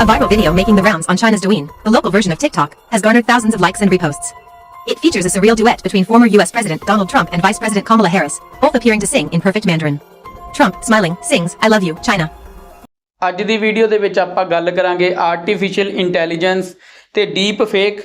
A viral video making the rounds on China's Douyin, the local version of TikTok, has garnered thousands of likes and reposts. It features a surreal duet between former US President Donald Trump and Vice President Kamala Harris, both appearing to sing in perfect Mandarin. Trump, smiling, sings, I love you, China. ਅੱਜ ਦੀ video ਦੇ ਵਿੱਚ ਆਪਾਂ ਗੱਲ ਕਰਾਂਗੇ artificial intelligence ਤੇ deep fake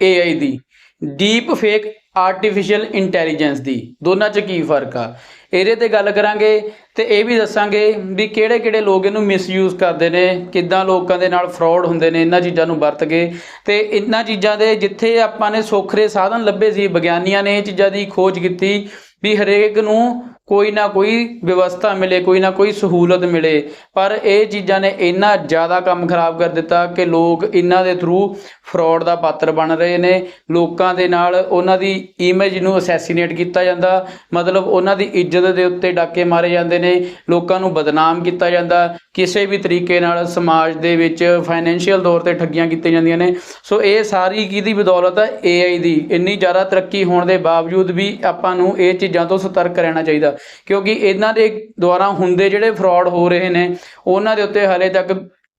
AI ਦੀ deep fake artificial intelligence ਦੀ ਦੋਨਾਂ 'ਚ ਕੀ ਫਰਕ ਆ ਇਹਦੇ ਤੇ ਗੱਲ ਕਰਾਂਗੇ ਤੇ ਇਹ ਵੀ ਦੱਸਾਂਗੇ ਵੀ ਕਿਹੜੇ ਕਿਹੜੇ ਲੋਕ ਇਹਨੂੰ ਮਿਸਯੂਜ਼ ਕਰਦੇ ਨੇ, ਕਿੱਦਾਂ ਲੋਕਾਂ ਦੇ ਨਾਲ ਫਰਾਡ ਹੁੰਦੇ ਨੇ, ਇਹਨਾਂ ਚੀਜ਼ਾਂ ਨੂੰ ਵਰਤ ਕੇ। ਤੇ ਇਹਨਾਂ ਚੀਜ਼ਾਂ ਦੇ ਜਿੱਥੇ ਆਪਾਂ ਨੇ ਸੋਖਰੇ ਸਾਧਨ ਲੱਭੇ ਸੀ, ਵਿਗਿਆਨੀਆਂ ਨੇ ਇਹ ਚੀਜ਼ਾਂ ਦੀ ਖੋਜ ਕੀਤੀ ਵੀ ਹਰੇਕ ਨੂੰ ਕੋਈ ਨਾ ਕੋਈ ਵਿਵਸਥਾ ਮਿਲੇ, ਕੋਈ ਨਾ ਕੋਈ ਸਹੂਲਤ ਮਿਲੇ। ਪਰ ਇਹ ਚੀਜ਼ਾਂ ਨੇ ਇੰਨਾ ਜ਼ਿਆਦਾ ਕੰਮ ਖਰਾਬ ਕਰ ਦਿੱਤਾ ਕਿ ਲੋਕ ਇਹਨਾਂ ਦੇ ਥਰੂ ਫਰਾਡ ਦਾ ਪਾਤਰ ਬਣ ਰਹੇ ਨੇ। ਲੋਕਾਂ ਦੇ ਨਾਲ ਉਹਨਾਂ ਦੀ ਇਮੇਜ ਨੂੰ ਅਸੈਸੀਨੇਟ ਕੀਤਾ ਜਾਂਦਾ। ਮਤਲਬ ਉਹਨਾਂ ਦੀ ਇੱਜ਼ਤ ਦੇ ਉੱਤੇ ਡਾਕੇ ਮਾਰੇ ਜਾਂਦੇ ਨੇ। ਲੋਕਾਂ ਨੂੰ ਬਦਨਾਮ ਕੀਤਾ ਜਾਂਦਾ। ਕਿਸੇ ਵੀ ਤਰੀਕੇ ਨਾਲ ਸਮਾਜ ਦੇ ਵਿੱਚ ਫਾਈਨੈਂਸ਼ੀਅਲ ਤੌਰ ਤੇ ਠੱਗੀਆਂ ਕੀਤੀਆਂ ਜਾਂਦੀਆਂ ਨੇ। ਸੋ ਇਹ ਸਾਰੀ ਕਿਹਦੀ ਬਦੌਲਤ ਹੈ AI ਦੀ। ਇੰਨੀ ਜ਼ਿਆਦਾ ਤਰੱਕੀ ਹੋਣ ਦੇ ਬਾਵਜੂਦ ਵੀ ਆਪਾਂ ਨੂੰ ਇਹ ਚੀਜ਼ਾਂ ਤੋਂ ਸਤਰਕ ਰਹਿਣਾ ਚਾਹੀਦਾ। ਕਿਉਂਕਿ ਇਹਨਾਂ ਦੇ ਦੁਆਰਾ ਹੁੰਦੇ ਜਿਹੜੇ ਫਰਾਡ ਹੋ ਰਹੇ ਨੇ, ਉਹਨਾਂ ਦੇ ਉੱਤੇ ਹਲੇ ਤੱਕ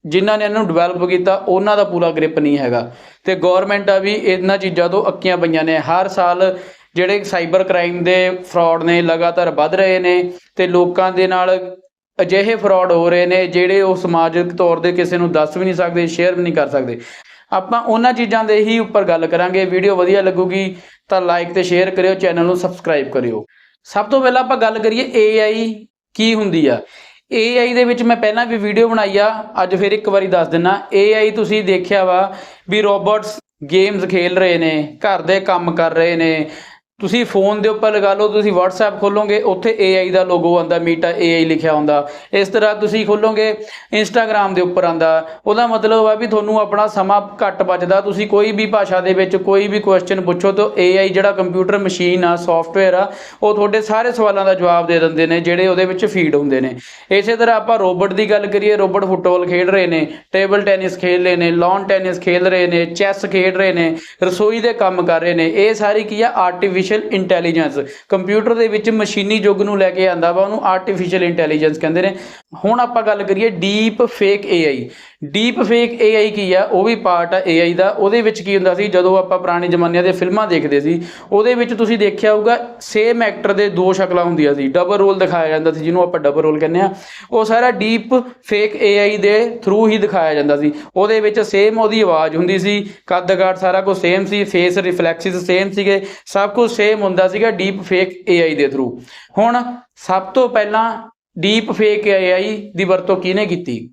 ਜਿਨ੍ਹਾਂ ਨੇ ਇਹਨੂੰ ਡਿਵੈਲਪ ਕੀਤਾ, ਉਹਨਾਂ ਦਾ ਪੂਰਾ ਗ੍ਰਿਪ ਨਹੀਂ ਹੈਗਾ। ਤੇ ਗਵਰਨਮੈਂਟ ਆ ਵੀ ਇਹਨਾਂ ਚੀਜ਼ਾਂ ਤੋਂ ਅੱਕੀਆਂ ਪਈਆਂ ਨੇ। ਹਰ ਸਾਲ ਜਿਹੜੇ ਸਾਈਬਰ ਕ੍ਰਾਈਮ ਦੇ ਫਰਾਡ ਨੇ ਲਗਾਤਾਰ ਵੱਧ ਰਹੇ ਨੇ ਤੇ ਲੋਕਾਂ ਦੇ ਨਾਲ ਅਜਿਹੇ ਫਰਾਡ ਹੋ ਰਹੇ ਨੇ ਜਿਹੜੇ ਉਹ ਸਮਾਜਿਕ ਤੌਰ ਤੇ ਕਿਸੇ ਨੂੰ ਦੱਸ ਵੀ ਨਹੀਂ ਸਕਦੇ ਸ਼ੇਅਰ ਵੀ ਨਹੀਂ ਕਰ ਸਕਦੇ। ਆਪਾਂ ਉਹਨਾਂ ਚੀਜ਼ਾਂ ਦੇ ਹੀ ਉੱਪਰ ਗੱਲ ਕਰਾਂਗੇ। ਵੀਡੀਓ ਵਧੀਆ ਲੱਗੂਗੀ ਤਾਂ ਲਾਈਕ ਤੇ ਸ਼ੇਅਰ ਕਰਿਓ ਚੈਨਲ ਨੂੰ ਸਬਸਕ੍ਰਾਈਬ ਕਰਿਓ। ਸਭ ਤੋਂ ਪਹਿਲਾਂ ਆਪਾਂ ਗੱਲ ਕਰੀਏ AI ਕੀ ਹੁੰਦੀ ਆ। AI ਦੇ ਵਿੱਚ ਮੈਂ ਪਹਿਲਾਂ ਵੀ ਵੀਡੀਓ ਬਣਾਈ ਆ, ਅੱਜ ਫਿਰ ਇੱਕ ਵਾਰੀ ਦੱਸ ਦਿੰਨਾ। AI ਤੁਸੀਂ ਦੇਖਿਆ ਵਾ ਵੀ ਰੋਬੋਟਸ ਗੇਮਸ ਖੇਲ ਰਹੇ ਨੇ, ਘਰ ਦੇ ਕੰਮ ਕਰ ਰਹੇ ਨੇ ਤੁਸੀਂ ਫੋਨ ਦੇ ਉੱਪਰ ਲਗਾ ਲਓ, ਤੁਸੀਂ WhatsApp ਖੋਲੋਗੇ, ਉੱਥੇ AI ਦਾ ਲੋਗੋ ਆਉਂਦਾ ਮੀਟਾ AI ਲਿਖਿਆ ਹੁੰਦਾ। ਇਸ ਤਰ੍ਹਾਂ ਤੁਸੀਂ ਖੋਲੋਗੇ, Instagram ਦੇ ਉੱਪਰ ਆਂਦਾ ਉਹਦਾ ਮਤਲਬ ਆ ਵੀ ਤੁਹਾਨੂੰ ਆਪਣਾ ਸਮਾਂ ਘੱਟ ਬਚਦਾ। ਤੁਸੀਂ ਕੋਈ ਵੀ ਭਾਸ਼ਾ ਦੇ ਵਿੱਚ ਕੋਈ ਵੀ ਕੁਐਸਚਨ ਪੁੱਛੋ ਤਾਂ AI ਜਿਹੜਾ ਕੰਪਿਊਟਰ ਮਸ਼ੀਨ ਆ ਸੌਫਟਵੇਅਰ ਆ, ਉਹ ਤੁਹਾਡੇ ਸਾਰੇ ਸਵਾਲਾਂ ਦਾ ਜਵਾਬ ਦੇ ਦਿੰਦੇ ਨੇ, ਜਿਹੜੇ ਉਹਦੇ ਵਿੱਚ ਫੀਡ ਹੁੰਦੇ ਨੇ। ਇਸੇ ਤਰ੍ਹਾਂ ਆਪਾਂ ਰੋਬੋਟ ਦੀ ਗੱਲ ਕਰੀਏ, ਰੋਬੋਟ ਫੁੱਟਬਾਲ ਖੇਡ ਰਹੇ ਨੇ, ਟੇਬਲ ਟੈਨਿਸ ਖੇਡ ਰਹੇ ਨੇ ਲਾਨ ਟੈਨਿਸ ਖੇਡ ਰਹੇ ਨੇ ਚੈਸ ਖੇਡ ਰਹੇ ਨੇ, ਰਸੋਈ ਦੇ ਕੰਮ ਕਰ ਰਹੇ ਨੇ, ਇਹ ਸਾਰੀ ਕੀ ਆ ਆਰਟੀਫੀਸ਼ੀਅਲ ਇੰਟੈਲੀਜੈਂਸ ਕੰਪਿਊਟਰ ਦੇ ਵਿੱਚ ਮਸ਼ੀਨੀ ਯੁੱਗ ਨੂੰ ਲੈ ਕੇ ਆਂਦਾ ਵਾ, ਉਹਨੂੰ ਆਰਟੀਫੀਸ਼ੀਅਲ ਇੰਟੈਲੀਜੈਂਸ ਕਹਿੰਦੇ ਨੇ। ਹੁਣ ਆਪਾਂ ਗੱਲ ਕਰੀਏ deep fake AI deep fake AI ਕੀ ਆ? ਉਹ ਵੀ ਪਾਰਟ ਆ AI ਦਾ। ਉਹਦੇ ਵਿੱਚ ਕੀ ਹੁੰਦਾ ਸੀ? ਜਦੋਂ ਆਪਾਂ ਪੁਰਾਣੇ ਜ਼ਮਾਨਿਆਂ ਦੇ ਫਿਲਮਾਂ ਦੇਖਦੇ ਸੀ, ਉਹਦੇ ਵਿੱਚ ਤੁਸੀਂ ਦੇਖਿਆ ਹੋਊਗਾ ਸੇਮ ਐਕਟਰ ਦੇ ਦੋ ਸ਼ਕਲਾਂ ਹੁੰਦੀਆਂ ਸੀ। ਡਬਲ ਰੋਲ ਦਿਖਾਇਆ ਜਾਂਦਾ ਸੀ, ਜਿਹਨੂੰ ਆਪਾਂ ਡਬਲ ਰੋਲ ਕਹਿੰਦੇ ਆ ਉਹ ਸਾਰਾ ਡੀਪ ਫੇਕ AI ਦੇ ਥਰੂ ਹੀ ਦਿਖਾਇਆ ਜਾਂਦਾ ਸੀ। ਉਹਦੇ ਵਿੱਚ ਸੇਮ ਉਹਦੀ ਆਵਾਜ਼ ਹੁੰਦੀ ਸੀ। ਕੱਦ-ਕਾਠ ਸਾਰਾ ਕੁਝ ਸੇਮ ਸੀ। ਫੇਸ ਰਿਫਲੈਕਸਿਸ ਸੇਮ ਸੀਗੇ। ਸਭ ਕੁਝ ਸੇਮ ਹੁੰਦਾ ਸੀਗਾ ਡੀਪ ਫੇਕ AI ਦੇ ਥਰੂ ਹੁਣ ਸਭ ਤੋਂ ਪਹਿਲਾਂ ਡੀਪ ਫੇਕ AI ਦੀ ਵਰਤੋਂ ਕਿਹਨੇ ਕੀਤੀ?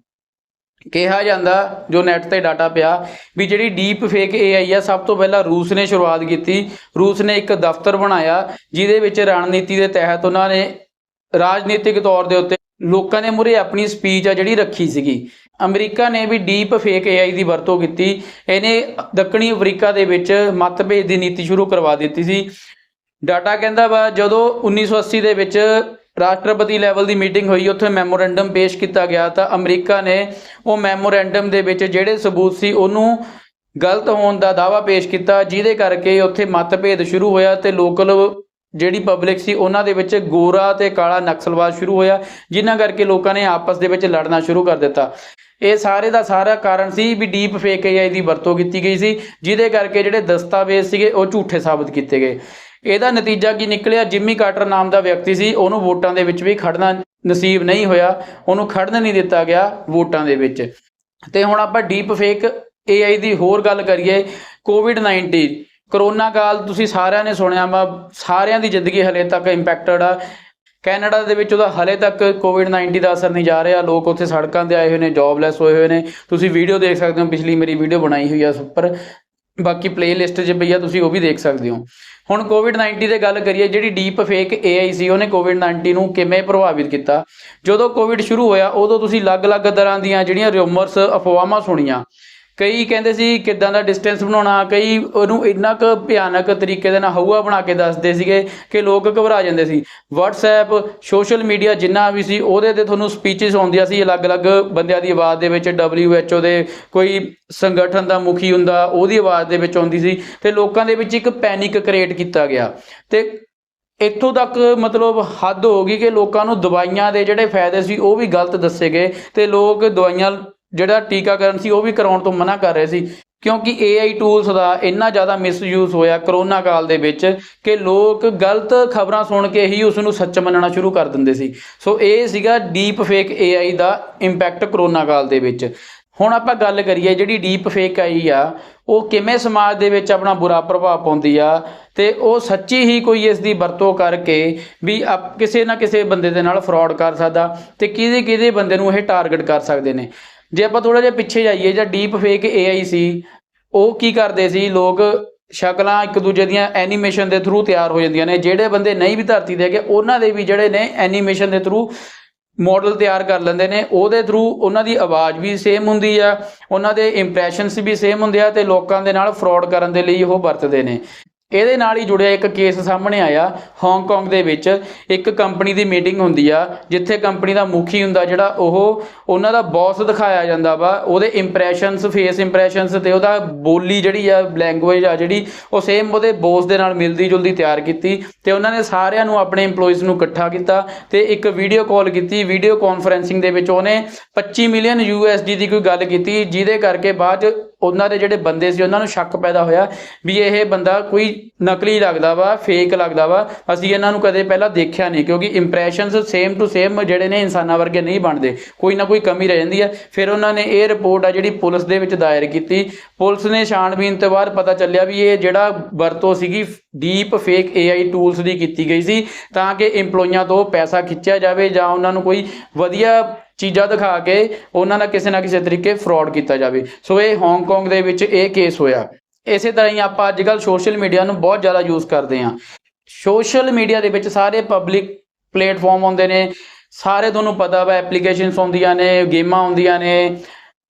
ਕਿਹਾ ਜਾਂਦਾ, ਜੋ ਨੈਟ ਤੇ ਡਾਟਾ ਪਿਆ, ਵੀ ਜਿਹੜੀ ਡੀਪ ਫੇਕ AI ਆ, ਸਭ ਤੋਂ ਪਹਿਲਾਂ ਰੂਸ ਨੇ ਸ਼ੁਰੂਆਤ ਕੀਤੀ। ਰੂਸ ਨੇ ਇੱਕ ਦਫ਼ਤਰ ਬਣਾਇਆ, ਜਿਹਦੇ ਵਿੱਚ ਰਣਨੀਤੀ ਦੇ ਤਹਿਤ ਉਹਨਾਂ ਨੇ ਰਾਜਨੀਤਿਕ ਤੌਰ ਦੇ ਉੱਤੇ ਲੋਕਾਂ ਦੇ ਮੂਹਰੇ ਆਪਣੀ ਸਪੀਚ ਆ ਜਿਹੜੀ ਰੱਖੀ ਸੀਗੀ। ਅਮਰੀਕਾ ਨੇ ਵੀ ਡੀਪ ਫੇਕ AI ਦੀ ਵਰਤੋਂ ਕੀਤੀ। ਇਹਨੇ ਦੱਖਣੀ ਅਫਰੀਕਾ ਦੇ ਵਿੱਚ ਮਤਭੇਦ ਦੀ ਨੀਤੀ ਸ਼ੁਰੂ ਕਰਵਾ ਦਿੱਤੀ ਸੀ। ਡਾਟਾ ਕਹਿੰਦਾ ਵਾ, ਜਦੋਂ 1980 ਦੇ ਵਿੱਚ ਰਾਸ਼ਟਰਪਤੀ ਲੈਵਲ ਦੀ ਮੀਟਿੰਗ ਹੋਈ, ਉੱਥੇ ਮੈਮੋਰੈਂਡਮ ਪੇਸ਼ ਕੀਤਾ ਗਿਆ ਤਾਂ ਅਮਰੀਕਾ ਨੇ ਉਹ ਮੈਮੋਰੈਂਡਮ ਦੇ ਵਿੱਚ ਜਿਹੜੇ ਸਬੂਤ ਸੀ, ਉਹਨੂੰ ਗਲਤ ਹੋਣ ਦਾ ਦਾਵਾ ਪੇਸ਼ ਕੀਤਾ, ਜਿਹਦੇ ਕਰਕੇ ਉੱਥੇ ਮਤਭੇਦ ਸ਼ੁਰੂ ਹੋਇਆ ਤੇ ਲੋਕਲ ਜਿਹੜੀ ਪਬਲਿਕ ਸੀ, ਉਹਨਾਂ ਦੇ ਵਿੱਚ ਗੋਰਾ ਤੇ ਕਾਲਾ ਨਕਸਲਵਾਦ ਸ਼ੁਰੂ ਹੋਇਆ, ਜਿਨ੍ਹਾਂ ਕਰਕੇ ਲੋਕਾਂ ਨੇ ਆਪਸ ਦੇ ਵਿੱਚ ਲੜਨਾ ਸ਼ੁਰੂ ਕਰ ਦਿੱਤਾ। ਇਹ ਸਾਰੇ ਦਾ ਸਾਰਾ ਕਾਰਨ ਸੀ ਵੀ ਡੀਪ ਫੇਕ AI ਦੀ ਵਰਤੋਂ ਕੀਤੀ ਗਈ ਸੀ, ਜਿਹਦੇ ਕਰਕੇ ਜਿਹੜੇ ਦਸਤਾਵੇਜ਼ ਸੀਗੇ, ਉਹ ਝੂਠੇ ਸਾਬਤ ਕੀਤੇ ਗਏ। ਇਹਦਾ ਨਤੀਜਾ ਕੀ ਨਿਕਲਿਆ? ਜਿਮੀ ਕਾਟਰ ਨਾਮ ਦਾ ਵਿਅਕਤੀ ਸੀ, ਉਹਨੂੰ ਵੋਟਾਂ ਦੇ ਵਿੱਚ ਵੀ ਖੜਨਾ ਨਸੀਬ ਨਹੀਂ ਹੋਇਆ। ਉਹਨੂੰ ਖੜਨ ਨਹੀਂ ਦਿੱਤਾ ਗਿਆ ਵੋਟਾਂ ਦੇ ਵਿੱਚ। ਤੇ ਹੁਣ ਆਪਾਂ ਡੀਪ ਫੇਕ AI ਦੀ ਹੋਰ ਗੱਲ ਕਰੀਏ ਕੋਵਿਡ-19 ਕਰੋਨਾ ਕਾਲ ਤੁਸੀਂ ਸਾਰਿਆਂ ਨੇ ਸੁਣਿਆ ਵਾ, ਸਾਰਿਆਂ ਦੀ ਜ਼ਿੰਦਗੀ ਹਲੇ ਤੱਕ ਇੰਪੈਕਟਡ ਆ। ਕੈਨੇਡਾ ਦੇ ਵਿੱਚ ਉਹਦਾ ਹਲੇ ਤੱਕ ਕੋਵਿਡ-19 ਦਾ ਅਸਰ ਨਹੀਂ ਜਾ ਰਿਹਾ। ਲੋਕ ਉੱਥੇ ਸੜਕਾਂ ਤੇ ਆਏ ਹੋਏ ਨੇ ਜੌਬਲੈਸ ਹੋਏ ਹੋਏ ਨੇ। ਤੁਸੀਂ ਵੀਡੀਓ ਦੇਖ ਸਕਦੇ ਹੋ, ਪਿਛਲੀ ਮੇਰੀ ਵੀਡੀਓ ਬਣਾਈ ਹੋਈ ਆ ਉਸ ਉੱਪਰ। ਬਾਕੀ ਪਲੇਲਿਸਟ 'ਚ ਪਈ ਆ ਤੁਸੀਂ ਉਹ ਵੀ ਦੇਖ ਸਕਦੇ ਹੋ। ਹੁਣ ਕੋਵਿਡ-19 ਦੇ ਗੱਲ ਕਰੀਏ, ਜਿਹੜੀ ਡੀਪ ਫੇਕ AI ਸੀ, ਉਹਨੇ ਕੋਵਿਡ-19 ਨੂੰ ਕਿਵੇਂ ਪ੍ਰਭਾਵਿਤ ਕੀਤਾ? ਜਦੋਂ ਕੋਵਿਡ ਸ਼ੁਰੂ ਹੋਇਆ, ਉਦੋਂ ਤੁਸੀਂ ਅਲੱਗ-ਅਲੱਗ ਤਰ੍ਹਾਂ ਦੀਆਂ ਜਿਹੜੀਆਂ ਰਿਊਮਰਸ ਅਫਵਾਹਾਂ ਸੁਣੀਆਂ। ਕਈ ਕਹਿੰਦੇ ਸੀ ਕਿੱਦਾਂ ਦਾ ਡਿਸਟੈਂਸ ਬਣਾਉਣਾ, ਕਈ ਉਹਨੂੰ ਇੰਨਾ ਕੁ ਭਿਆਨਕ ਤਰੀਕੇ ਦੇ ਨਾਲ ਹਊਆ ਬਣਾ ਕੇ ਦੱਸਦੇ ਸੀਗੇ ਕਿ ਲੋਕ ਘਬਰਾ ਜਾਂਦੇ ਸੀ। WhatsApp ਸੋਸ਼ਲ ਮੀਡੀਆ ਜਿੰਨਾ ਵੀ ਸੀ, ਉਹਦੇ ਤੇ ਤੁਹਾਨੂੰ ਸਪੀਚਸ ਆਉਂਦੀਆਂ ਸੀ ਅਲੱਗ-ਅਲੱਗ ਬੰਦਿਆਂ ਦੀ ਆਵਾਜ਼ ਦੇ ਵਿੱਚ WHO ਦੇ ਕੋਈ ਸੰਗਠਨ ਦਾ ਮੁਖੀ ਹੁੰਦਾ, ਉਹਦੀ ਆਵਾਜ਼ ਦੇ ਵਿੱਚ ਆਉਂਦੀ ਸੀ ਤੇ ਲੋਕਾਂ ਦੇ ਵਿੱਚ ਇੱਕ ਪੈਨਿਕ ਕ੍ਰੀਏਟ ਕੀਤਾ ਗਿਆ। ਤੇ ਇੱਥੋਂ ਤੱਕ ਮਤਲਬ ਹੱਦ ਹੋ ਗਈ ਕਿ ਲੋਕਾਂ ਨੂੰ ਦਵਾਈਆਂ ਦੇ ਜਿਹੜੇ ਫਾਇਦੇ ਸੀ, ਉਹ ਵੀ ਗਲਤ ਦੱਸੇ ਗਏ ਤੇ ਲੋਕ ਦਵਾਈਆਂ ਜਿਹੜਾ ਟੀਕਾਕਰਨ ਸੀ, ਉਹ ਵੀ ਕਰਾਉਣ ਤੋਂ ਮਨਾ ਕਰ ਰਹੇ ਸੀ। ਕਿਉਂਕਿ AI ਟੂਲਸ ਦਾ ਇੰਨਾ ਜ਼ਿਆਦਾ ਮਿਸਯੂਜ਼ ਹੋਇਆ ਕਰੋਨਾ ਕਾਲ ਦੇ ਵਿੱਚ ਕਿ ਲੋਕ ਗਲਤ ਖਬਰਾਂ ਸੁਣ ਕੇ ਹੀ ਉਸ ਨੂੰ ਸੱਚ ਮੰਨਣਾ ਸ਼ੁਰੂ ਕਰ ਦਿੰਦੇ ਸੀ। ਸੋ ਇਹ ਸੀਗਾ ਡੀਪ ਫੇਕ AI ਦਾ ਇੰਪੈਕਟ ਕਰੋਨਾ ਕਾਲ ਦੇ ਵਿੱਚ। ਹੁਣ ਆਪਾਂ ਗੱਲ ਕਰੀਏ ਜਿਹੜੀ ਡੀਪ ਫੇਕ ਆਈ ਆ, ਉਹ ਕਿਵੇਂ ਸਮਾਜ ਦੇ ਵਿੱਚ ਆਪਣਾ ਬੁਰਾ ਪ੍ਰਭਾਵ ਪਾਉਂਦੀ ਆ ਤੇ ਉਹ ਸੱਚੀ ਹੀ ਕੋਈ ਇਸ ਦੀ ਵਰਤੋਂ ਕਰਕੇ ਵੀ ਆਪ- ਕਿਸੇ ਨਾ ਕਿਸੇ ਬੰਦੇ ਦੇ ਨਾਲ ਫਰਾਡ ਕਰ ਸਕਦਾ ਤੇ ਕਿਹਦੇ ਕਿਹਦੇ ਬੰਦੇ ਨੂੰ ਇਹ ਟਾਰਗੇਟ ਕਰ ਸਕਦੇ ਨੇ। ਜੇ ਆਪਾਂ ਥੋੜਾ ਜਿਹਾ ਪਿੱਛੇ ਜਾਈਏ ਜਾਂ ਡੀਪ ਫੇਕ AI ਸੀ, ਉਹ ਕੀ ਕਰਦੇ ਸੀ? ਲੋਕ ਸ਼ਕਲਾਂ ਇੱਕ ਦੂਜੇ ਦੀਆਂ ਐਨੀਮੇਸ਼ਨ ਦੇ ਥਰੂ ਤਿਆਰ ਹੋ ਜਾਂਦੀਆਂ ਨੇ। ਜਿਹੜੇ ਬੰਦੇ ਨਹੀਂ ਵੀ ਧਰਤੀ ਦੇ ਹੈਗੇ, ਉਹਨਾਂ ਦੇ ਵੀ ਜਿਹੜੇ ਨੇ ਐਨੀਮੇਸ਼ਨ ਦੇ ਥਰੂ ਮਾਡਲ ਤਿਆਰ ਕਰ ਲੈਂਦੇ ਨੇ। ਉਹਦੇ ਥਰੂ ਉਹਨਾਂ ਦੀ ਆਵਾਜ਼ ਵੀ ਸੇਮ ਹੁੰਦੀ ਆ, ਉਹਨਾਂ ਦੇ ਇੰਪ੍ਰੈਸ਼ਨਸ ਵੀ ਸੇਮ ਹੁੰਦੇ ਆ ਤੇ ਲੋਕਾਂ ਦੇ ਨਾਲ ਫਰਾਡ ਕਰਨ ਦੇ ਲਈ ਉਹ ਵਰਤਦੇ ਨੇ। ਇਹਦੇ ਨਾਲ ਹੀ ਜੁੜਿਆ ਇੱਕ ਕੇਸ ਸਾਹਮਣੇ ਆਇਆ ਹਾਂਗਕਾਂਗ ਦੇ ਵਿੱਚ। ਇੱਕ ਕੰਪਨੀ ਦੀ ਮੀਟਿੰਗ ਹੁੰਦੀ ਆ, ਜਿੱਥੇ ਕੰਪਨੀ ਦਾ ਮੁਖੀ ਹੁੰਦਾ ਜਿਹੜਾ ਉਹ, ਉਹਨਾਂ ਦਾ ਬੌਸ ਦਿਖਾਇਆ ਜਾਂਦਾ ਵਾ, ਉਹਦੇ ਇੰਪ੍ਰੈਸ਼ਨਸ ਫੇਸ ਇੰਪ੍ਰੈਸ਼ਨਸ ਤੇ ਉਹਦਾ ਬੋਲੀ ਜਿਹੜੀ ਆ ਲੈਂਗੁਏਜ ਆ ਜਿਹੜੀ, ਉਹ ਸੇਮ ਉਹਦੇ ਬੌਸ ਦੇ ਨਾਲ ਮਿਲਦੀ ਜੁਲਦੀ ਤਿਆਰ ਕੀਤੀ ਤੇ ਉਹਨਾਂ ਨੇ ਸਾਰਿਆਂ ਨੂੰ ਆਪਣੇ EMPLOYEES ਨੂੰ ਇਕੱਠਾ ਕੀਤਾ ਤੇ ਇੱਕ ਵੀਡੀਓ ਕਾਲ ਕੀਤੀ। ਵੀਡੀਓ ਕਾਨਫਰੈਂਸਿੰਗ ਦੇ ਵਿੱਚ ਉਹਨੇ 25 ਮਿਲੀਅਨ USD ਦੀ ਕੋਈ ਗੱਲ ਕੀਤੀ, ਜਿਹਦੇ ਕਰਕੇ ਬਾਅਦ 'ਚ ਉਹਨਾਂ ਦੇ ਜਿਹੜੇ ਬੰਦੇ ਸੀ, ਉਹਨਾਂ ਨੂੰ ਸ਼ੱਕ ਪੈਦਾ ਹੋਇਆ ਵੀ ਇਹ ਬੰਦਾ ਕੋਈ ਨਕਲੀ ਲੱਗਦਾ ਵਾ ਫੇਕ ਲੱਗਦਾ ਵਾ। ਅਸੀਂ ਇਹਨਾਂ ਨੂੰ ਕਦੇ ਪਹਿਲਾਂ ਦੇਖਿਆ ਨਹੀਂ, ਕਿਉਂਕਿ ਇੰਪ੍ਰੈਸ਼ਨਸ ਸੇਮ ਟੂ ਸੇਮ ਜਿਹੜੇ ਨੇ ਇਨਸਾਨਾਂ ਵਰਗੇ ਨਹੀਂ ਬਣਦੇ। ਕੋਈ ਨਾ ਕੋਈ ਕਮੀ ਰਹਿ ਜਾਂਦੀ ਹੈ ਫਿਰ ਉਹਨਾਂ ਨੇ ਇਹ ਰਿਪੋਰਟ ਆ ਜਿਹੜੀ ਪੁਲਿਸ ਦੇ ਵਿੱਚ ਦਾਇਰ ਕੀਤੀ। ਪੁਲਿਸ ਨੇ ਛਾਣਬੀਨ ਤੋਂ ਬਾਅਦ ਪਤਾ ਚੱਲਿਆ ਵੀ ਇਹ ਜਿਹੜਾ ਵਰਤੋਂ ਸੀਗੀ ਡੀਪ ਫੇਕ AI ਟੂਲਸ ਦੀ ਕੀਤੀ ਗਈ ਸੀ ਤਾਂ ਕਿ EMPLOYEEਆਂ ਤੋਂ ਪੈਸਾ ਖਿੱਚਿਆ ਜਾਵੇ ਜਾਂ ਉਹਨਾਂ ਨੂੰ ਕੋਈ ਵਧੀਆ ਚੀਜ਼ਾਂ ਦਿਖਾ ਕੇ ਉਹਨਾਂ ਦਾ ਕਿਸੇ ਨਾ ਕਿਸੇ ਤਰੀਕੇ ਫਰਾਡ ਕੀਤਾ ਜਾਵੇ। ਸੋ ਇਹ ਹਾਂਗਕਾਂਗ ਦੇ ਵਿੱਚ ਇਹ ਕੇਸ ਹੋਇਆ। ਇਸੇ ਤਰ੍ਹਾਂ ਹੀ ਆਪਾਂ ਅੱਜ ਕੱਲ ਸੋਸ਼ਲ ਮੀਡੀਆ ਨੂੰ ਬਹੁਤ ਜ਼ਿਆਦਾ ਯੂਜ਼ ਕਰਦੇ ਹਾਂ। ਸੋਸ਼ਲ ਮੀਡੀਆ ਦੇ ਵਿੱਚ ਸਾਰੇ ਪਬਲਿਕ ਪਲੇਟਫਾਰਮ ਹੁੰਦੇ ਨੇ। ਸਾਰੇ ਤੁਹਾਨੂੰ ਪਤਾ ਵਾ ਐਪਲੀਕੇਸ਼ਨਸ ਹੁੰਦੀਆਂ ਨੇ, ਗੇਮਾਂ ਹੁੰਦੀਆਂ ਨੇ।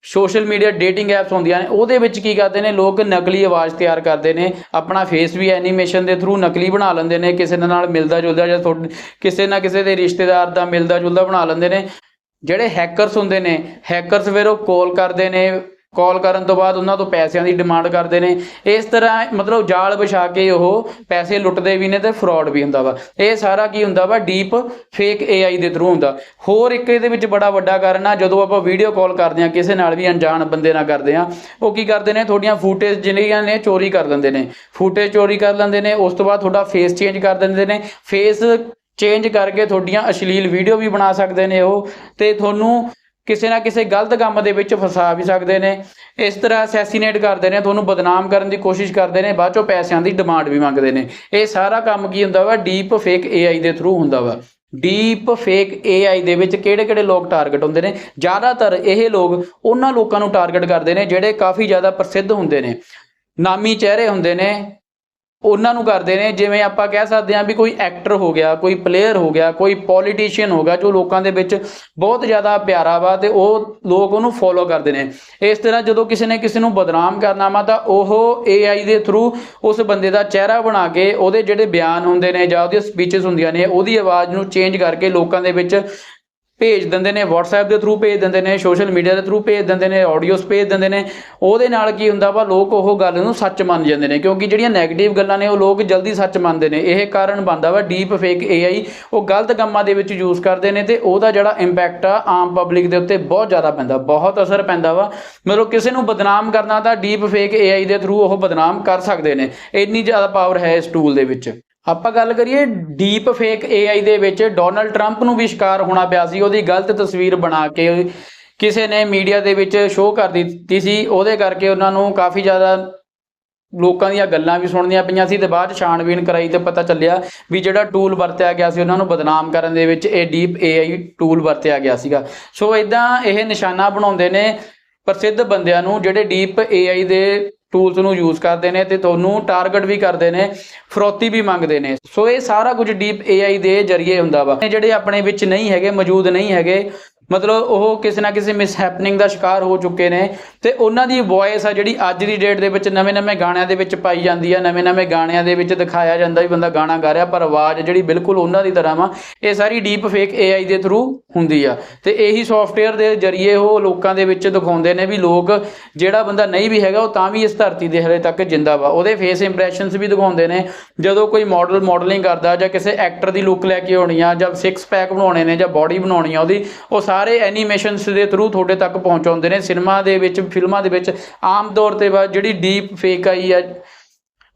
ਸੋਸ਼ਲ ਮੀਡੀਆ ਡੇਟਿੰਗ ਐਪਸ ਹੁੰਦੀਆਂ ਨੇ, ਉਹਦੇ ਵਿੱਚ ਕੀ ਕਰਦੇ ਨੇ, ਲੋਕ ਨਕਲੀ ਆਵਾਜ਼ ਤਿਆਰ ਕਰਦੇ ਨੇ, ਆਪਣਾ ਫੇਸ ਵੀ ਐਨੀਮੇਸ਼ਨ ਦੇ ਥਰੂ ਨਕਲੀ ਬਣਾ ਲੈਂਦੇ ਨੇ, ਕਿਸੇ ਦੇ ਨਾਲ ਮਿਲਦਾ ਜੁਲਦਾ ਜਾਂ ਤੁਹਾਡੇ- ਕਿਸੇ ਨਾ ਕਿਸੇ ਦੇ ਰਿਸ਼ਤੇਦਾਰ ਦਾ ਮਿਲਦਾ ਜੁਲਦਾ ਬਣਾ ਲੈਂਦੇ ਨੇ। ਜਿਹੜੇ ਹੈਕਰਸ ਹੁੰਦੇ ਨੇ ਹੈਕਰਸ ਫਿਰ ਉਹ ਕਾਲ ਕਰਦੇ ਨੇ ਕਾਲ ਕਰਨ ਤੋਂ ਬਾਅਦ ਉਹਨਾਂ ਤੋਂ ਪੈਸਿਆਂ ਦੀ ਡਿਮਾਂਡ ਕਰਦੇ ਨੇ। ਇਸ ਤਰ੍ਹਾਂ ਮਤਲਬ ਜਾਲ ਵਿਛਾ ਕੇ ਉਹ ਪੈਸੇ ਲੁੱਟਦੇ ਵੀ ਨੇ ਤੇ ਫਰਾਡ ਵੀ ਹੁੰਦਾ ਵਾ। ਇਹ ਸਾਰਾ ਕੀ ਹੁੰਦਾ ਵਾ? ਡੀਪ ਫੇਕ AI ਦੇ ਥਰੂ ਹੁੰਦਾ। ਹੋਰ ਇੱਕ ਇਹਦੇ ਵਿੱਚ ਬੜਾ ਵੱਡਾ ਕਾਰਨ ਆ, ਜਦੋਂ ਆਪਾਂ ਵੀਡੀਓ ਕਾਲ ਕਰਦੇ ਆ ਕਿਸੇ ਨਾਲ ਵੀ ਅਣਜਾਣ ਬੰਦੇ ਨਾਲ ਕਰਦੇ ਆ ਉਹ ਕੀ ਕਰਦੇ ਨੇ? ਤੁਹਾਡੀਆਂ ਫੁਟੇਜ ਜਿਹੜੀਆਂ ਨੇ, ਚੋਰੀ ਕਰ ਦਿੰਦੇ ਨੇ। ਫੁਟੇਜ ਚੋਰੀ ਕਰ ਲੈਂਦੇ ਨੇ, ਉਸ ਤੋਂ ਬਾਅਦ ਤੁਹਾਡਾ ਫੇਸ ਚੇਂਜ ਕਰ ਦਿੰਦੇ ਨੇ। ਫੇਸ ਚੇਂਜ ਕਰਕੇ ਤੁਹਾਡੀਆਂ ਅਸ਼ਲੀਲ ਵੀਡੀਓ ਵੀ ਬਣਾ ਸਕਦੇ ਨੇ ਉਹ। ਤੇ ਤੁਹਾਨੂੰ ਕਿਸੇ ਨਾ ਕਿਸੇ ਗਲਤ ਕੰਮ ਦੇ ਵਿੱਚ ਫਸਾ ਵੀ ਸਕਦੇ ਨੇ। ਇਸ ਤਰ੍ਹਾਂ ਅਸੈਸੀਨੇਟ ਕਰਦੇ ਨੇ, ਤੁਹਾਨੂੰ ਬਦਨਾਮ ਕਰਨ ਦੀ ਕੋਸ਼ਿਸ਼ ਕਰਦੇ ਨੇ, ਬਾਅਦ ਚੋਂ ਪੈਸਿਆਂ ਦੀ ਡਿਮਾਂਡ ਵੀ ਮੰਗਦੇ ਨੇ। ਇਹ ਸਾਰਾ ਕੰਮ ਕੀ ਹੁੰਦਾ ਵਾ? ਡੀਪ ਫੇਕ AI ਦੇ ਥਰੂ ਹੁੰਦਾ ਵਾ। ਡੀਪ ਫੇਕ AI ਦੇ ਵਿੱਚ ਕਿਹੜੇ-ਕਿਹੜੇ ਲੋਕ ਟਾਰਗੇਟ ਹੁੰਦੇ ਨੇ? ਜ਼ਿਆਦਾਤਰ ਇਹ ਲੋਕ ਉਹਨਾਂ ਲੋਕਾਂ ਨੂੰ ਟਾਰਗੇਟ ਕਰਦੇ ਨੇ, ਜਿਹੜੇ ਕਾਫੀ ਜ਼ਿਆਦਾ ਪ੍ਰਸਿੱਧ ਹੁੰਦੇ ਨੇ। ਨਾਮੀ ਚਿਹਰੇ ਹੁੰਦੇ ਨੇ ਉਹਨਾਂ ਨੂੰ ਕਰਦੇ ਨੇ, ਜਿਵੇਂ ਆਪਾਂ ਕਹਿ ਸਕਦੇ ਹਾਂ ਵੀ ਕੋਈ ਐਕਟਰ ਹੋ ਗਿਆ, ਕੋਈ ਪਲੇਅਰ ਹੋ ਗਿਆ, ਕੋਈ ਪੋਲੀਟੀਸ਼ੀਅਨ ਹੋ ਗਿਆ, ਜੋ ਲੋਕਾਂ ਦੇ ਵਿੱਚ ਬਹੁਤ ਜ਼ਿਆਦਾ ਪਿਆਰਾ ਵਾ ਤੇ ਉਹ ਲੋਕ ਉਹਨੂੰ ਫੋਲੋ ਕਰਦੇ ਨੇ। ਇਸ ਤਰ੍ਹਾਂ ਜਦੋਂ ਕਿਸੇ ਨੇ ਕਿਸੇ ਨੂੰ ਬਦਨਾਮ ਕਰਨਾ ਵਾ ਤਾਂ ਉਹ AI ਦੇ ਥਰੂ ਉਸ ਬੰਦੇ ਦਾ ਚਿਹਰਾ ਬਣਾ ਕੇ ਉਹਦੇ ਜਿਹੜੇ ਬਿਆਨ ਹੁੰਦੇ ਨੇ ਜਾਂ ਉਹਦੀਆਂ ਸਪੀਚਸ ਹੁੰਦੀਆਂ ਨੇ, ਉਹਦੀ ਆਵਾਜ਼ ਨੂੰ ਚੇਂਜ ਕਰਕੇ ਲੋਕਾਂ ਦੇ ਵਿੱਚ ਭੇਜ ਦਿੰਦੇ ਨੇ, WhatsApp ਦੇ ਥਰੂ ਭੇਜ ਦਿੰਦੇ ਨੇ ਸੋਸ਼ਲ ਮੀਡੀਆ ਦੇ ਥਰੂ ਭੇਜ ਦਿੰਦੇ ਨੇ ਆਡੀਓਸ ਭੇਜ ਦਿੰਦੇ ਨੇ। ਉਹਦੇ ਨਾਲ ਕੀ ਹੁੰਦਾ ਵਾ, ਲੋਕ ਉਹ ਗੱਲ ਨੂੰ ਸੱਚ ਮੰਨ ਜਾਂਦੇ ਨੇ, ਕਿਉਂਕਿ ਜਿਹੜੀਆਂ 네ਗੇਟਿਵ ਗੱਲਾਂ ਨੇ, ਉਹ ਲੋਕ ਜਲਦੀ ਸੱਚ ਮੰਨਦੇ ਨੇ। ਇਹ ਕਾਰਨ ਬਣਦਾ ਵਾ ਡੀਪ ਫੇਕ AI ਉਹ ਗਲਤ ਕੰਮਾਂ ਦੇ ਵਿੱਚ ਯੂਜ਼ ਕਰਦੇ ਨੇ ਤੇ ਉਹਦਾ ਜਿਹੜਾ ਇੰਪੈਕਟ ਆ, ਆਮ ਪਬਲਿਕ ਦੇ ਉੱਤੇ ਬਹੁਤ ਜ਼ਿਆਦਾ ਪੈਂਦਾ, ਬਹੁਤ ਅਸਰ ਪੈਂਦਾ ਵਾ। ਮਤਲਬ ਕਿਸੇ ਨੂੰ ਬਦਨਾਮ ਕਰਨਾ ਤਾਂ ਡੀਪ ਫੇਕ AI ਦੇ ਥਰੂ ਉਹ ਬਦਨਾਮ ਕਰ ਸਕਦੇ ਨੇ। ਇੰਨੀ ਜ਼ਿਆਦਾ ਪਾਵਰ ਹੈ ਇਸ ਟੂਲ ਦੇ ਵਿੱਚ। ਆਪਾਂ ਗੱਲ ਕਰੀਏ ਡੀਪ ਫੇਕ AI ਦੇ ਵਿੱਚ ਡੋਨਲਡ ਟਰੰਪ ਨੂੰ ਵੀ ਸ਼ਿਕਾਰ ਹੋਣਾ ਪਿਆ ਸੀ, ਉਹਦੀ ਗਲਤ ਤਸਵੀਰ ਬਣਾ ਕੇ ਕਿਸੇ ਨੇ ਮੀਡੀਆ ਦੇ ਵਿੱਚ ਸ਼ੋਅ ਕਰ ਦਿੱਤੀ ਸੀ, ਉਹਦੇ ਕਰਕੇ ਉਹਨਾਂ ਨੂੰ ਕਾਫੀ ਜ਼ਿਆਦਾ ਲੋਕਾਂ ਦੀਆਂ ਗੱਲਾਂ ਵੀ ਸੁਣਨੀਆਂ ਪਈਆਂ ਸੀ ਤੇ ਬਾਅਦ 'ਚ ਛਾਣਬੀਨ ਕਰਾਈ ਤੇ ਪਤਾ ਚੱਲਿਆ ਵੀ ਜਿਹੜਾ ਟੂਲ ਵਰਤਿਆ ਗਿਆ ਸੀ, ਉਹਨਾਂ ਨੂੰ ਬਦਨਾਮ ਕਰਨ ਦੇ ਵਿੱਚ ਇਹ ਡੀਪ AI ਟੂਲ ਵਰਤਿਆ ਗਿਆ ਸੀਗਾ। ਸੋ ਇਦਾਂ ਇਹ ਨਿਸ਼ਾਨਾ ਬਣਾਉਂਦੇ ਨੇ ਪ੍ਰਸਿੱਧ ਬੰਦਿਆਂ ਨੂੰ ਜਿਹੜੇ ਡੀਪ AI ਦੇ ਟੂਲਸ ਨੂੰ ਯੂਜ਼ ਕਰਦੇ ਨੇ ਤੇ ਤੁਹਾਨੂੰ ਟਾਰਗੇਟ ਵੀ ਕਰਦੇ ਨੇ, ਫਰੋਤੀ ਵੀ ਮੰਗਦੇ ਨੇ। ਸੋ ਇਹ ਸਾਰਾ ਕੁਝ ਡੀਪ AI ਦੇ ਜ਼ਰੀਏ ਹੁੰਦਾ ਵਾ। ਜਿਹੜੇ ਆਪਣੇ ਵਿੱਚ ਨਹੀਂ ਹੈਗੇ, ਮੌਜੂਦ ਨਹੀਂ ਹੈਗੇ ਮਤਲਬ ਉਹ ਕਿਸੇ ਨਾ ਕਿਸੇ ਮਿਸਹੈਪਨਿੰਗ ਦਾ ਸ਼ਿਕਾਰ ਹੋ ਚੁੱਕੇ ਨੇ ਤੇ ਉਹਨਾਂ ਦੀ ਵੌਇਸ ਆ ਜਿਹੜੀ ਅੱਜ ਦੀ ਡੇਟ ਦੇ ਵਿੱਚ ਨਵੇਂ-ਨਵੇਂ ਗਾਣਿਆਂ ਦੇ ਵਿੱਚ ਪਾਈ ਜਾਂਦੀ ਆ ਨਵੇਂ-ਨਵੇਂ ਗਾਣਿਆਂ ਦੇ ਵਿੱਚ ਦਿਖਾਇਆ ਜਾਂਦਾ ਵੀ ਬੰਦਾ ਗਾਣਾ ਗਾ ਰਿਹਾ, ਪਰ ਆਵਾਜ਼ ਜਿਹੜੀ ਬਿਲਕੁਲ ਉਹਨਾਂ ਦੀ ਤਰ੍ਹਾਂ ਵਾ, ਇਹ ਸਾਰੀ ਡੀਪ ਫੇਕ AI ਦੇ ਥਰੂ ਹੁੰਦੀ ਆ। ਤੇ ਇਹੀ ਸੌਫਟਵੇਅਰ ਦੇ ਜ਼ਰੀਏ ਉਹ ਲੋਕਾਂ ਦੇ ਵਿੱਚ ਦਿਖਾਉਂਦੇ ਨੇ ਵੀ ਲੋਕ ਜਿਹੜਾ ਬੰਦਾ ਨਹੀਂ ਵੀ ਹੈਗਾ, ਉਹ ਤਾਂ ਵੀ ਇਸ ਧਰਤੀ ਦੇ ਹਲੇ ਤੱਕ ਜਿੰਦਾ ਵਾ। ਉਹਦੇ ਫੇਸ ਇੰਪ੍ਰੈਸ਼ਨਸ ਵੀ ਦਿਖਾਉਂਦੇ ਨੇ। ਜਦੋਂ ਕੋਈ ਮਾਡਲ ਮਾਡਲਿੰਗ ਕਰਦਾ ਜਾਂ ਕਿਸੇ ਐਕਟਰ ਦੀ ਲੁੱਕ ਲੈ ਕੇ ਆਉਣੀ ਆ ਜਾਂ ਸਿਕਸ ਪੈਕ ਬਣਾਉਣੇ ਨੇ ਜਾਂ ਬਾਡੀ ਬਣਾਉਣੀ ਆ ਉਹਦੀ, ਉਹ ਸਾਰੇ ਐਨੀਮੇਸ਼ਨਸ ਦੇ ਥਰੂ ਤੁਹਾਡੇ ਤੱਕ ਪਹੁੰਚਾਉਂਦੇ ਨੇ। ਸਿਨੇਮਾ ਦੇ ਵਿੱਚ, ਫਿਲਮਾਂ ਦੇ ਵਿੱਚ ਆਮ ਤੌਰ ਤੇ ਵਾ ਜਿਹੜੀ ਡੀਪ ਫੇਕ ਆਈ ਆ,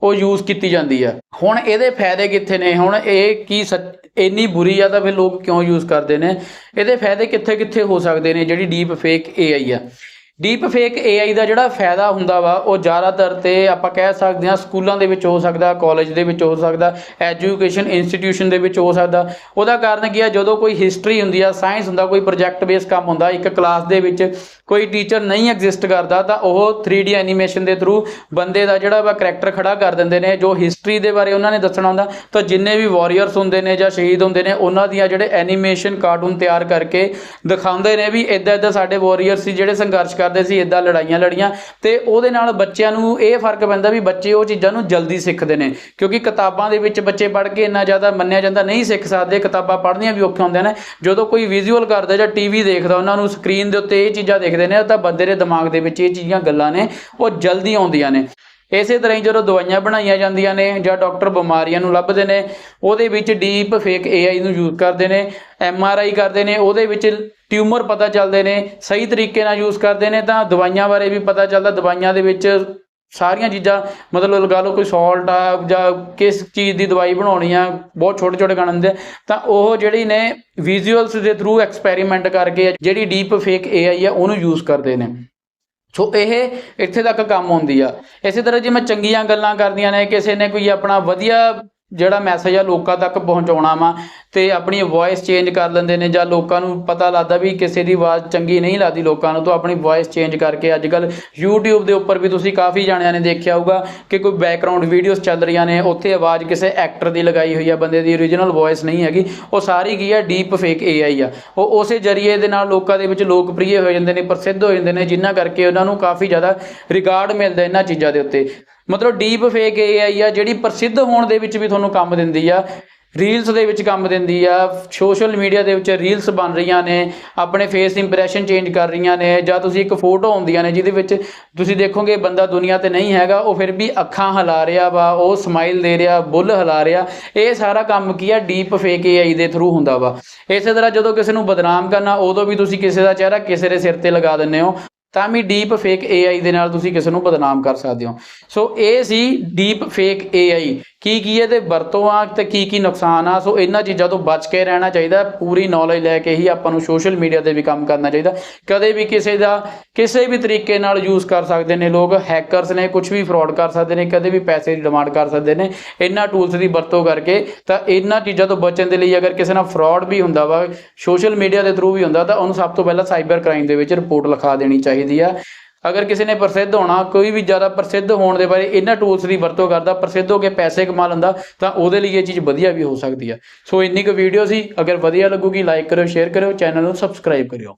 ਉਹ ਯੂਜ਼ ਕੀਤੀ ਜਾਂਦੀ ਆ। ਹੁਣ ਇਹਦੇ ਫਾਇਦੇ ਕਿੱਥੇ ਨੇ? ਹੁਣ ਇਹ ਕੀ ਸੱਚ- ਇੰਨੀ ਬੁਰੀ ਆ ਤਾਂ ਫਿਰ ਲੋਕ ਕਿਉਂ ਯੂਜ਼ ਕਰਦੇ ਨੇ? ਇਹਦੇ ਫਾਇਦੇ ਕਿੱਥੇ ਕਿੱਥੇ ਹੋ ਸਕਦੇ ਨੇ ਜਿਹੜੀ ਡੀਪ ਫੇਕ AI ਆ? ਡੀਪ ਫੇਕ AI ਦਾ ਜਿਹੜਾ ਫਾਇਦਾ ਹੁੰਦਾ ਵਾ, ਉਹ ਜ਼ਿਆਦਾਤਰ ਤੇ ਆਪਾਂ ਕਹਿ ਸਕਦੇ ਹਾਂ ਸਕੂਲਾਂ ਦੇ ਵਿੱਚ ਹੋ ਸਕਦਾ ਕਾਲਜ ਦੇ ਵਿੱਚ ਹੋ ਸਕਦਾ ਐਜੂਕੇਸ਼ਨ ਇੰਸਟੀਟਿਊਸ਼ਨ ਦੇ ਵਿੱਚ ਹੋ ਸਕਦਾ। ਉਹਦਾ ਕਾਰਨ ਕੀ ਆ? ਜਦੋਂ ਕੋਈ ਹਿਸਟਰੀ ਹੁੰਦੀ ਆ ਸਾਇੰਸ ਹੁੰਦਾ, ਕੋਈ ਪ੍ਰੋਜੈਕਟ ਬੇਸ ਕੰਮ ਹੁੰਦਾ, ਇੱਕ ਕਲਾਸ ਦੇ ਵਿੱਚ ਕੋਈ ਟੀਚਰ ਨਹੀਂ ਐਗਜ਼ਿਸਟ ਕਰਦਾ, ਤਾਂ ਉਹ 3D ਐਨੀਮੇਸ਼ਨ ਦੇ ਥਰੂ ਬੰਦੇ ਦਾ ਜਿਹੜਾ ਵਾ ਕਰੈਕਟਰ ਖੜਾ ਕਰ ਦਿੰਦੇ ਨੇ, ਜੋ ਹਿਸਟਰੀ ਦੇ ਬਾਰੇ ਉਹਨਾਂ ਨੇ ਦੱਸਣਾ ਹੁੰਦਾ। ਤਾਂ ਜਿੰਨੇ ਵੀ ਵਾਰੀਅਰਸ ਹੁੰਦੇ ਨੇ ਜਾਂ ਸ਼ਹੀਦ ਹੁੰਦੇ ਨੇ, ਉਹਨਾਂ ਦੀਆਂ ਜਿਹੜੇ ਐਨੀਮੇਸ਼ਨ ਕਾਰਟੂਨ ਤਿਆਰ ਕਰਕੇ ਦਿਖਾਉਂਦੇ ਨੇ ਵੀ ਇਦਾਂ ਇਦਾਂ ਸਾਡੇ ਵਾਰੀਅਰਸ ਸੀ ਜਿਹੜੇ ਸੰਘਰਸ਼ ਕਰਦੇ ਸੀ ਇਦਾਂ ਲੜਾਈਆਂ ਲੜੀਆਂ। ਤੇ ਉਹਦੇ ਨਾਲ ਬੱਚਿਆਂ ਨੂੰ ਇਹ ਫ਼ਰਕ ਪੈਂਦਾ ਵੀ ਬੱਚੇ ਉਹ ਚੀਜ਼ਾਂ ਨੂੰ ਜਲਦੀ ਸਿੱਖਦੇ ਨੇ। ਕਿਉਂਕਿ ਕਿਤਾਬਾਂ ਦੇ ਵਿੱਚ ਬੱਚੇ ਪੜ੍ਹ ਕੇ ਇੰਨਾ ਜ਼ਿਆਦਾ ਮੰਨਿਆ ਜਾਂਦਾ, ਨਹੀਂ ਸਿੱਖ ਸਕਦੇ, ਕਿਤਾਬਾਂ ਪੜ੍ਹਨੀਆਂ ਵੀ ਔਖੀਆਂ ਹੁੰਦੀਆਂ ਨੇ। ਜਦੋਂ ਕੋਈ ਵਿਜ਼ੂਅਲ ਕਰਦਾ ਜਾਂ ਟੀਵੀ ਦੇਖਦਾ, ਉਹਨਾਂ ਨੂੰ ਸਕਰੀਨ ਦੇ ਉੱਤੇ ਇਹ ਚੀਜ਼ਾਂ ਦੇਖਦੇ ਨੇ, ਤਾਂ ਬੰਦੇ ਦੇ ਦਿਮਾਗ ਦੇ ਵਿੱਚ ਇਹ ਚੀਜ਼ਾਂ, ਗੱਲਾਂ ਨੇ, ਉਹ ਜਲਦੀ ਆਉਂਦੀਆਂ ਨੇ। ਇਸੇ ਤਰ੍ਹਾਂ ਹੀ ਜਦੋਂ ਦਵਾਈਆਂ ਬਣਾਈਆਂ ਜਾਂਦੀਆਂ ਨੇ ਜਾਂ ਡਾਕਟਰ ਬਿਮਾਰੀਆਂ ਨੂੰ ਲੱਭਦੇ ਨੇ ਉਹਦੇ ਵਿੱਚ ਡੀਪ ਫੇਕ AI ਨੂੰ ਯੂਜ਼ ਕਰਦੇ ਨੇ MRI ਕਰਦੇ ਨੇ ਉਹਦੇ ਵਿੱਚ ਟਿਊਮਰ ਪਤਾ ਚੱਲਦੇ ਨੇ ਸਹੀ ਤਰੀਕੇ ਨਾਲ ਯੂਜ਼ ਕਰਦੇ ਨੇ ਤਾਂ ਦਵਾਈਆਂ ਬਾਰੇ ਵੀ ਪਤਾ ਚੱਲਦਾ ਦਵਾਈਆਂ ਦੇ ਵਿੱਚ ਸਾਰੀਆਂ ਚੀਜ਼ਾਂ ਮਤਲਬ ਲਗਾ ਲਓ ਕੋਈ ਸਾਲਟ ਆ ਜਾਂ ਕਿਸ ਚੀਜ਼ ਦੀ ਦਵਾਈ ਬਣਾਉਣੀ ਆ ਬਹੁਤ ਛੋਟੇ ਛੋਟੇ ਗਣ ਹੁੰਦੇ ਆ, ਤਾਂ ਉਹ ਜਿਹੜੀ ਨੇ ਵਿਜ਼ੂਅਲਸ ਦੇ ਥਰੂ ਐਕਸਪੈਰੀਮੈਂਟ ਕਰਕੇ ਜਿਹੜੀ ਡੀਪ ਫੇਕ AI ਆ ਉਹਨੂੰ ਯੂਜ਼ ਕਰਦੇ ਨੇ। ਸੋ ਇਹ ਇੱਥੇ ਤੱਕ ਕੰਮ ਆਉਂਦੀ ਆ। ਇਸੇ ਤਰ੍ਹਾਂ ਜੇ ਮੈਂ ਚੰਗੀਆਂ ਗੱਲਾਂ ਕਰਦੀਆਂ ਨੇ, ਕਿਸੇ ਨੇ ਕੋਈ ਆਪਣਾ ਵਧੀਆ ਜਿਹੜਾ ਮੈਸੇਜ ਆ ਲੋਕਾਂ ਤੱਕ ਪਹੁੰਚਾਉਣਾ ਵਾ ਤੇ ਆਪਣੀ ਵੌਇਸ ਚੇਂਜ ਕਰ ਲੈਂਦੇ ਨੇ ਜਾਂ ਲੋਕਾਂ ਨੂੰ ਪਤਾ ਲੱਗਦਾ ਵੀ ਕਿਸੇ ਦੀ ਆਵਾਜ਼ ਚੰਗੀ ਨਹੀਂ ਲੱਗਦੀ ਲੋਕਾਂ ਨੂੰ, ਤਾਂ ਆਪਣੀ ਵੌਇਸ ਚੇਂਜ ਕਰਕੇ ਅੱਜ ਕੱਲ YouTube ਦੇ ਉੱਪਰ ਵੀ ਤੁਸੀਂ ਕਾਫੀ ਜਾਣਿਆਂ ਨੇ ਦੇਖਿਆ ਹੋਊਗਾ ਕਿ ਕੋਈ ਬੈਕਗ੍ਰਾਉਂਡ ਵੀਡੀਓਜ਼ ਚੱਲ ਰਹੀਆਂ ਨੇ, ਉੱਥੇ ਆਵਾਜ਼ ਕਿਸੇ ਐਕਟਰ ਦੀ ਲਗਾਈ ਹੋਈ ਆ, ਬੰਦੇ ਦੀ ਓਰੀਜਨਲ ਵੌਇਸ ਨਹੀਂ ਹੈਗੀ, ਉਹ ਸਾਰੀ ਕੀ ਆ ਡੀਪ ਫੇਕ AI ਆ। ਉਹ ਉਸੇ ਜਰੀਏ ਦੇ ਨਾਲ ਲੋਕਾਂ ਦੇ ਵਿੱਚ ਲੋਕਪ੍ਰਿਯ ਹੋ ਜਾਂਦੇ ਨੇ, ਪ੍ਰਸਿੱਧ ਹੋ ਜਾਂਦੇ ਨੇ ਜਿਨ੍ਹਾਂ ਕਰਕੇ ਉਹਨਾਂ ਨੂੰ ਕਾਫੀ ਜ਼ਿਆਦਾ ਰਿਗਾਰਡ ਮਿਲਦਾ ਇਹਨਾਂ ਚੀਜ਼ਾਂ ਦੇ ਉੱਤੇ। ਮਤਲਬ ਡੀਪ ਫੇਕ AI ਆ, ਜਿਹੜੀ ਪ੍ਰਸਿੱਧ ਹੋਣ ਦੇ ਵਿੱਚ ਵੀ ਤੁਹਾਨੂੰ ਕੰਮ ਦਿੰਦੀ ਆ। ਰੀਲਸ ਦੇ ਵਿੱਚ ਕੰਮ ਦਿੰਦੀ ਆ ਸੋਸ਼ਲ ਮੀਡੀਆ ਦੇ ਵਿੱਚ ਰੀਲਸ ਬਣ ਰਹੀਆਂ ਨੇ, ਆਪਣੇ ਫੇਸ ਇੰਪ੍ਰੈਸ਼ਨ ਚੇਂਜ ਕਰ ਰਹੀਆਂ ਨੇ, ਜਾਂ ਤੁਸੀਂ ਇੱਕ ਫੋਟੋ ਆਉਂਦੀਆਂ ਨੇ ਜਿਹਦੇ ਵਿੱਚ ਤੁਸੀਂ ਦੇਖੋਗੇ ਬੰਦਾ ਦੁਨੀਆ ਤੇ ਨਹੀਂ ਹੈਗਾ, ਉਹ ਫਿਰ ਵੀ ਅੱਖਾਂ ਹਿਲਾ ਰਿਹਾ ਵਾ, ਉਹ ਸਮਾਈਲ ਦੇ ਰਿਹਾ, ਬੁੱਲ ਹਿਲਾ ਰਿਹਾ, ਇਹ ਸਾਰਾ ਕੰਮ ਕੀ ਆ ਡੀਪ ਫੇਕ AI ਦੇ ਥਰੂ ਹੁੰਦਾ ਵਾ। ਇਸੇ ਤਰ੍ਹਾਂ ਜਦੋਂ ਕਿਸੇ ਨੂੰ ਬਦਨਾਮ ਕਰਨਾ, ਉਦੋਂ ਵੀ ਤੁਸੀਂ ਕਿਸੇ ਦਾ ਚਿਹਰਾ ਕਿਸੇ ਦੇ ਸਿਰ ਤੇ ਲਗਾ ਦਿੰਦੇ ਹੋ। ਤਾਂ ਵੀ ਡੀਪ ਫੇਕ AI ਦੇ ਨਾਲ ਤੁਸੀਂ ਕਿਸੇ ਨੂੰ ਬਦਨਾਮ ਕਰ ਸਕਦੇ ਹੋ। ਸੋ ਇਹ ਸੀ ਡੀਪ ਫੇਕ AI ਕੀ ਕੀ ਇਹਦੇ ਵਰਤੋਂ ਆ ਤੇ ਕੀ ਕੀ ਨੁਕਸਾਨ ਆ। ਸੋ ਇਹਨਾਂ ਚੀਜ਼ਾਂ ਤੋਂ ਬਚ ਕੇ ਰਹਿਣਾ ਚਾਹੀਦਾ। ਪੂਰੀ ਨੌਲੇਜ ਲੈ ਕੇ ਹੀ ਆਪਾਂ ਨੂੰ ਸੋਸ਼ਲ ਮੀਡੀਆ ਤੇ ਵੀ ਕੰਮ ਕਰਨਾ ਚਾਹੀਦਾ। ਕਦੇ ਵੀ ਕਿਸੇ ਦਾ, ਕਿਸੇ ਵੀ ਤਰੀਕੇ ਨਾਲ ਯੂਜ਼ ਕਰ ਸਕਦੇ ਨੇ ਲੋਕ। ਹੈਕਰਸ ਨੇ ਕੁਝ ਵੀ ਫਰਾਡ ਕਰ ਸਕਦੇ ਨੇ, ਕਦੇ ਵੀ ਪੈਸੇ ਦੀ ਡਿਮਾਂਡ ਕਰ ਸਕਦੇ ਨੇ। ਇਹਨਾਂ ਟੂਲਸ ਦੀ ਵਰਤੋਂ ਕਰਕੇ ਤਾਂ ਇਹਨਾਂ ਚੀਜ਼ਾਂ ਤੋਂ ਬਚਣ ਦੇ ਲਈ ਅਗਰ ਕਿਸੇ ਨਾਲ ਫਰਾਡ ਵੀ ਹੁੰਦਾ ਵਾ ਸੋਸ਼ਲ ਮੀਡੀਆ ਦੇ ਥਰੂ ਵੀ ਹੁੰਦਾ, ਤਾਂ ਉਹਨੂੰ ਸਭ ਤੋਂ ਪਹਿਲਾਂ ਸਾਈਬਰ ਕ੍ਰਾਈਮ ਦੇ ਵਿੱਚ ਰਿਪੋਰਟ ਲਿਖਾ ਦੇਣੀ ਚਾਹੀਦੀ ਚਾਹੀਦੀ ਆ। ਅਗਰ ਕਿਸੇ ਨੇ ਪ੍ਰਸਿੱਧ ਹੋਣਾ, ਕੋਈ ਵੀ ਜ਼ਿਆਦਾ ਪ੍ਰਸਿੱਧ ਹੋਣ ਦੇ ਬਾਰੇ ਇਹਨਾਂ ਟੂਲਸ ਦੀ ਵਰਤੋਂ ਕਰਦਾ, ਪ੍ਰਸਿੱਧ ਹੋ ਕੇ ਪੈਸੇ ਕਮਾ ਲੈਂਦਾ, ਤਾਂ ਉਹਦੇ ਲਈ ਇਹ ਚੀਜ਼ ਵਧੀਆ ਵੀ ਹੋ ਸਕਦੀ ਆ। ਸੋ ਇੰਨੀ ਕੁ ਵੀਡੀਓ ਸੀ। ਅਗਰ ਵਧੀਆ ਲੱਗੂਗੀ ਲਾਈਕ ਕਰਿਓ ਸ਼ੇਅਰ ਕਰਿਓ ਚੈਨਲ ਨੂੰ ਸਬਸਕ੍ਰਾਈਬ ਕਰਿਓ।